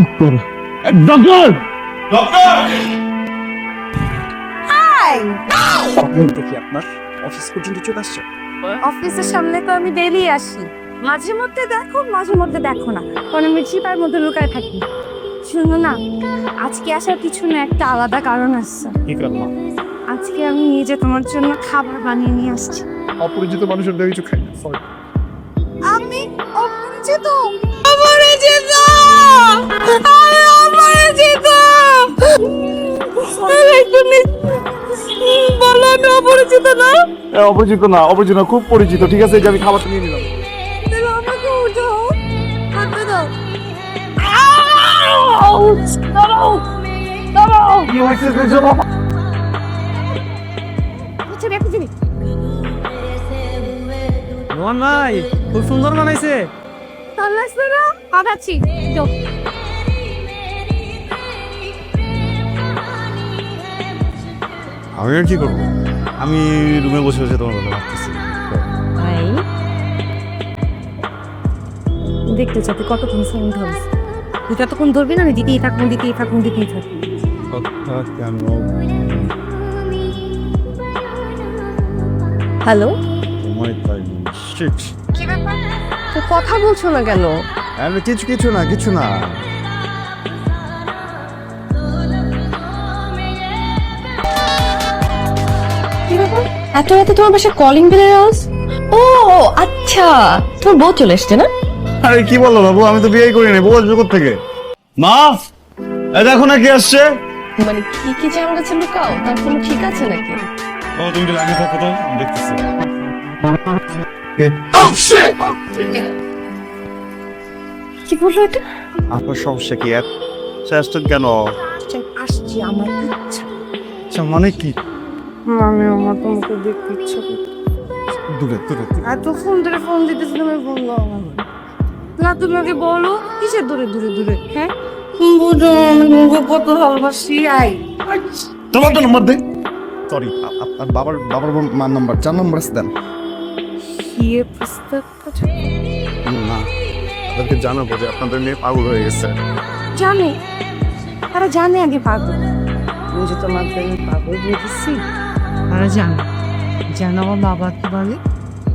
Doctor! দেখি আপনার? Office পর্যন্ত চলে আসছে? অফিসের সামনে তো আমি ডেলি আসি। মাঝে মধ্যে দেখো মাঝে মধ্যে দেখো না। কারণ আমি চিপার মধ্যে লুকায় থাকি। শুনো না আজকে আসার কিছু না একটা আলাদা কারণ আসছে কি করলাম আজকে আমি নিজে তোমার জন্য খাবার বানিয়ে নিয়ে আসছি। অপরিচিত মানুষের কিছু খাই না সরি আমি অপরিচিত? অপরিচিত! আমি অপরিচিত বলো আমি অপরিচিত না? অপরিচিত না অপরিচিত না খুব পরিচিত ঠিক আছে এই যে আমি খাবারটা নিয়ে নিলাম। আমাকে উঠাও হাতে দাও দাঁড়াও দাঁড়াও কি হয়েছে দুজন পিছনে পিছনে ভাই খুব সুন্দর বানাইছে। ভালো লাগছে না? আগাচ্ছি আমি আর কি করব? আমি রুমে বসে বসে তোমার কথা ভাবতেছি। ভাই। দেখতে চাচ্ছি কতক্ষণ ফোন ধরিস তুই যতক্ষণ ধরবি না? আমি দিতেই থাকুন দিতেই থাকুন দিতেই থাকুন। কথা কেন হ্যালো? তোমায় তাই শিট কি ব্যাপার তো কথা বলছো না কেন? কিছু কিছু না কিছু না। এত রাতে তোমার বাসায় কলিং বেলের আওয়াজ? ও আচ্ছা। তোমার বউ চলে এসছে না? আরে কি বলো বাবু? আমি তো বিয়ে করি নাই বউ আসবে থেকে মা? এই দেখো না কি আসছে। মানে কি কি কাছে লুকাও তার কোনো ঠিক আছে নাকি? ও তুমি লাগিয়ে থাকো তো আমি দেখতেছি। কি? বলল এটা? আপনার সমস্যা কি? এত চেষ্টা কেন? আসছি আমার ইচ্ছা। আচ্ছা মানে কি? আমি আমার তোমাকে দেখতে ইচ্ছা দূরে দূরে। এত ফোন ধরে ফোন দিতেছি তুমি বলল না তুমি ওকে বলো কিসের দূরে দূরে দূরে হ্যাঁ? বুঝো আমি তোমাকে কত ভালোবাসি আই তোমার তো নাম্বার দে। সরি আপনার বাবার বাবার মার নাম্বার চার নাম্বার দেন। প্রস্তাবটা না জানাব যে আপনাদের মেয়ে পাগল হয়ে গেছে। জানে? তারা জানে আগে পাগল। আমি যে তোমার প্রেমে পাগল হয়ে গেছি তারা জানে। যেন আমার বাবাকে বলে?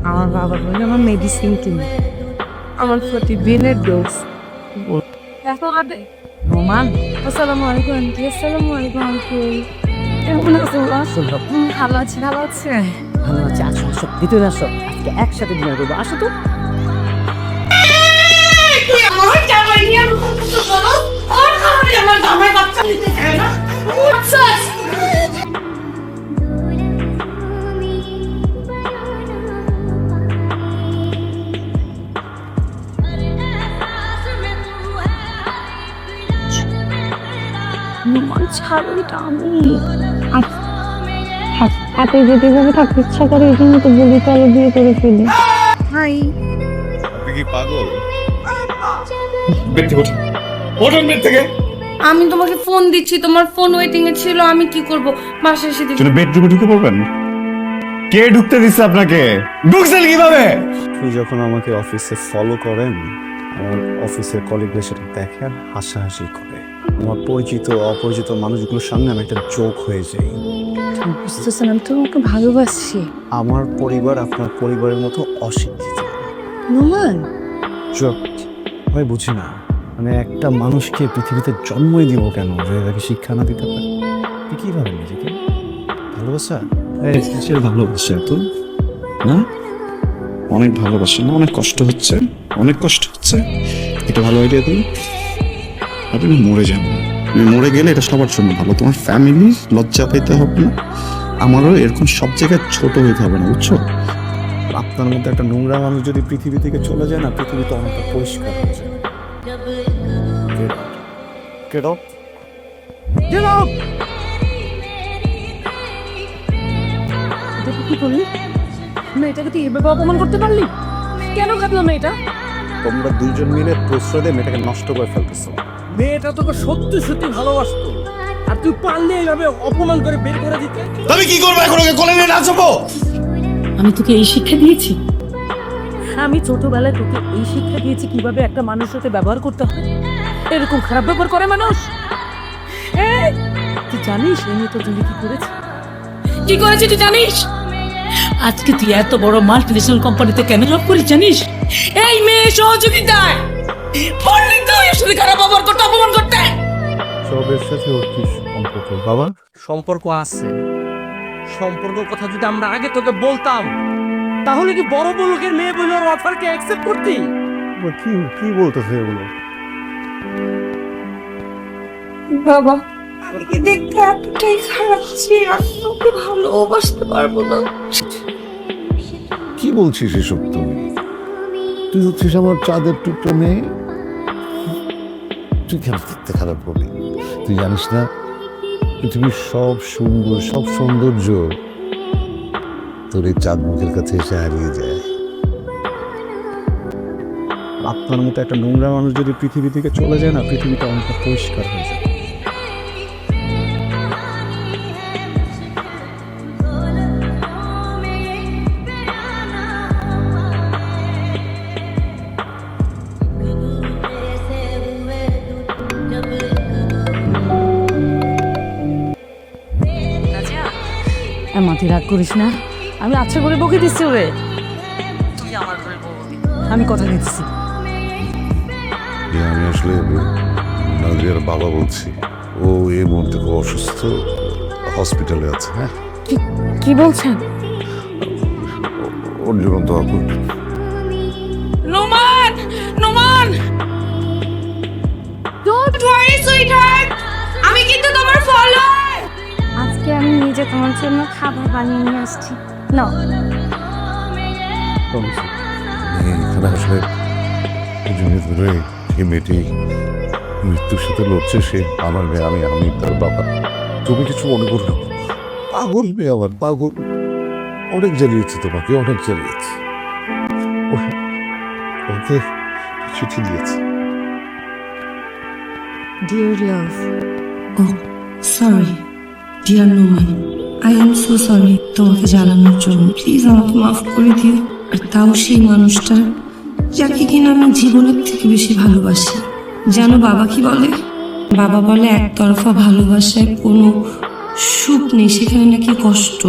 আমার বাবা বলে আমার মেডিসিন কিনে। আমার প্রতিদিনের ডোজ দেখো রোমান? আসসালামু আলাইকুম আন্টি আসসালামু আলাইকুম আঙ্কেল। কেমন আছো ভালো আছি ভালো আছে। ভালো আছে আসো আসো ভিতরে আসো। আজকে একসাথে ডিনার করব। আসো তো। রোমান ছাড়ো আমি হাতে যেতে যাবে থাকতে ইচ্ছা করে এই জন্য তো বলি চলো বিয়ে করে ফেলি। হাই। আপনি কি পাগল? বেড থেকে ওঠেন ওঠেন থেকে। আমি তোমাকে ফোন দিচ্ছি তোমার ফোন ওয়েটিং এ ছিল আমি কি করব? বাসায় এসে তুমি বেডরুমে ঢুকে পড়বেন? কে ঢুকতে দিচ্ছে আপনাকে? ঢুকছেন কীভাবে? আপনি যখন আমাকে অফিসে ফলো করেন আমার অফিসের কলিগদের সাথে দেখেন হাসাহাসি করে আমার পরিচিত অপরিচিত মানুষগুলোর সামনে আমি একটা জোক হয়ে যাই। বুঝতেছেন আমি তোমাকে ভালোবাসি। আমার পরিবার আপনার পরিবারের মতো অশিক্ষিত। নোমান জোক ভাই বুঝি না। মানে একটা মানুষকে পৃথিবীতে জন্মই দিব কেন? যে তাকে শিক্ষা না দিতে পারে। তুই কি ভাবেন নিজেকে? ভালোবাসা? কিসের ভালোবাসা তো না অনেক ভালোবাসা না? অনেক কষ্ট হচ্ছে? অনেক কষ্ট হচ্ছে? এটা ভালো আইডিয়া দিই আপনি মরে যান আমি মরে গেলে এটা সবার জন্য ভালো। তোমার ফ্যামিলি লজ্জা পেতে হবে না। আমারও এরকম সব জায়গায় ছোট হইতে হবে না বুঝছ? আপনার মধ্যে একটা নোংরা মানুষ যদি পৃথিবী থেকে চলে যায় না পৃথিবী তো অনেকটা পরিষ্কার হয়ে যায়। Get up. Get up! কি করলি মেয়েটাকে তুই এভাবে অপমান করতে পারলি? কেন কাঁদলাম এটা তোমরা দুজন মিলে প্রশ্রয় দিয়ে মেয়েটাকে নষ্ট করে ফেলতেছো। মেয়েটা তোকে সত্যি সত্যি ভালোবাসতো। আর তুই পারলে এইভাবে অপমান করে বের করে দিতে? আমি কি করব এখন ওকে কোলে নিয়ে নাচবো? আমি তোকে এই শিক্ষা দিয়েছি। আমি ছোটবেলায় তোকে এই শিক্ষা দিয়েছি কীভাবে একটা মানুষের সাথে ব্যবহার করতে হয়। এরকম খারাপ ব্যবহার করে মানুষ। এই, তুই জানিস এই মেয়ে তোর জন্য কি করেছে? কি করেছি তুই জানিস? আজকে তুই এত বড় মাল্টিনেশনাল কোম্পানিতে কেন জব করিস জানিস? এই মেয়ে সহযোগিতায়। পড়লি তো এর সাথে খারাপ ব্যবহার করতে অপমান করতে। সবের সাথে ওর কি সম্পর্ক? বাবা? সম্পর্ক আছে। সম্পর্ক কথা যদি আমরা আগে তোকে বলতাম তাহলে কি বড় বড় লোকের মেয়ে বলে অফারকে অ্যাকসেপ্ট করতি? কি কি বলতেছে এগুলো? বাবা আমি কি দেখতে এতটাই খারাপ ছি তোকে ভালোবাসতে পারব না? কি বলছিস এসব তুমি? তুই হচ্ছিস আমার চাঁদের টুকরো মেয়ে? তুই কেন দেখতে খারাপ করবি তুই জানিস না, পৃথিবীর সব সুন্দর, সব সৌন্দর্য তোর এই চাঁদ মুখের কাছে এসে হারিয়ে যায়। আপনার মতো একটা নোংরা মানুষ যদি পৃথিবী থেকে চলে যায় না, পৃথিবীটা অনেকটা পরিষ্কার হয়ে যায়। আর মাথি রাগ করিস না। আমি আচ্ছা করে বকে দিচ্ছি ওরে। তুই আমার ঘরে বলবি আমি কথা দিচ্ছি। আমি আসলে নাজিয়ার বাবা বলছি ও এই মুহূর্তে খুব অসুস্থ হসপিটালে আছে হ্যাঁ? কি বলছেন? ওর জন্য দোয়া Noman! Noman! Don't worry sweetheart জন্য খাবার বানিয়ে নিয়ে আসছি। না এখানে আসলে দুজনে ধরে যে মেয়েটি মৃত্যুর সাথে লড়ছে সে আমার মেয়ে আমি আমি তার বাবা তুমি কিছু মনে করো না পাগল মেয়ে আমার পাগল। অনেক জ্বালিয়েছে তোমাকে অনেক জ্বালিয়েছে। ওকে চিঠি দিয়েছে। Dear love sorry dear Noman I am so sorry তোমাকে জানানোর জন্য প্লিজ আমাকে মাফ করে দিও। আর তাও সেই মানুষটা যাকে কিনা আমি জীবনের থেকে বেশি ভালোবাসি। জানো বাবা কি বলে? বাবা বলে, একতরফা ভালোবাসায় কোনো সুখ নেই, সেখানে নাকি কষ্ট।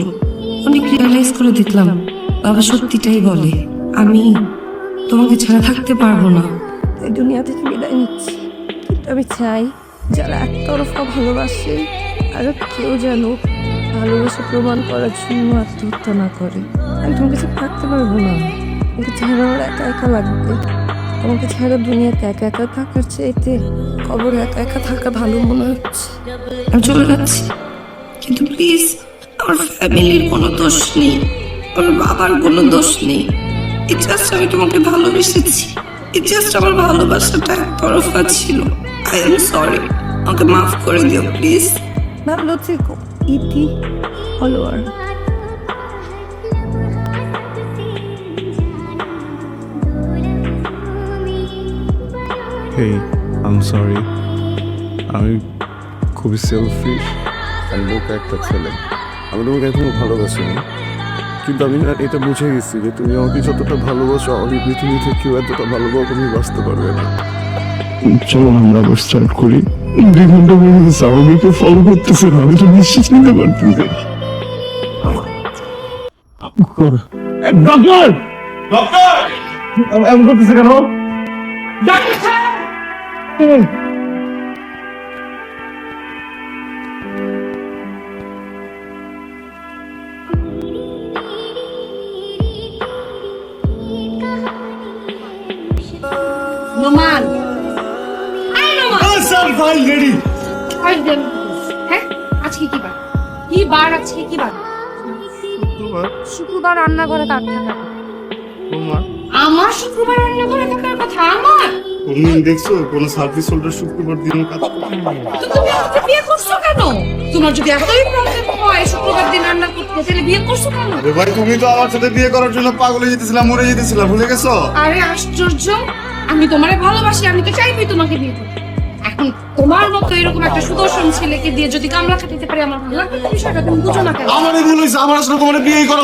অনেক রিয়েলাইজ করে দেখলাম, বাবা সত্যিটাই বলে, আমি তোমাকে ছাড়া থাকতে পারব না। এই দুনিয়া থেকে বিদায় নিচ্ছি। কিন্তু আমি চাই, যারা একতরফা ভালোবাসে, আর কেউ যেন ভালোবাসা প্রমাণ করার জন্য আত্মহত্যা না করে। আমি তোমার কাছে থাকতে পারব না। তোমাকে ছাড়া আমার একা একা লাগবে। তোমাকে ছাড়া দুনিয়াতে একা একা থাকার চাইতে কবর একা একা থাকা ভালো মনে হচ্ছে। আমি চলে যাচ্ছি। কিন্তু প্লিজ আমার ফ্যামিলির কোনো দোষ নেই। আমার বাবার কোনো দোষ নেই। এই আমি তোমাকে ভালোবেসেছি। এই আমার ভালোবাসাটা একতরফা ছিল। আই এম সরি আমাকে মাফ করে দিও প্লিজ ভালো থেকো। ইতি ফলোয়ার হেই আম সরি আমি খুবই সেলফিশ আমি বোকা একটা ছেলে। আমি তোমাকে এখনও ভালোবাসিনি। কিন্তু আমি না এটা বুঝে গেছি যে তুমি আমাকে যতটা ভালোবাসো আমাকে পৃথিবী থেকেও এতটা ভালোবাসো তুমি বাঁচতে পারবে না। চলো না আমরা আবার স্টার্ট করি। গেছে আমাকে ফলো করতেছে না আমি তো নিশ্চিত নিতে পারতেছি ডক্টর ডক্টর এমন করতেছে কেন? ফাইল রেডি ফাইল দেন হ্যাঁ আজকে কি বার? কি বার আজকে কি বার? শুক্রবার। রান্নাঘরে কাঠ থাকা? আমার শুক্রবার রান্নাঘরে থাকার কথা আমার? তুমি দেখছ কোন সার্ভিস হোল্ডার শুক্রবার দিন কাজ তো তুমি আমাকে বিয়ে করছ কেন? তোমার যদি এতই প্রবলেম হয় শুক্রবার দিন রান্না করতে তাহলে বিয়ে করছ কেন? আরে ভাই তুমি তো আমার সাথে বিয়ে করার জন্য পাগল হয়ে যেতেছিলাম মরে যেতেছিলাম ভুলে গেছো? আরে আশ্চর্য। আমি তোমারে ভালোবাসি আমি তো চাইবই তোমাকে বিয়ে করতে। এখন তোমার মতো এরকম একটা সুদর্শন ছেলেকে দিয়ে যদি কামলা খাটাতে পারি আমার ভালো লাগবে বিষয়টা তুমি বুঝো না কেন? আমার ভুল হয়েছে, আমার আসলে তোমার বিয়ে করা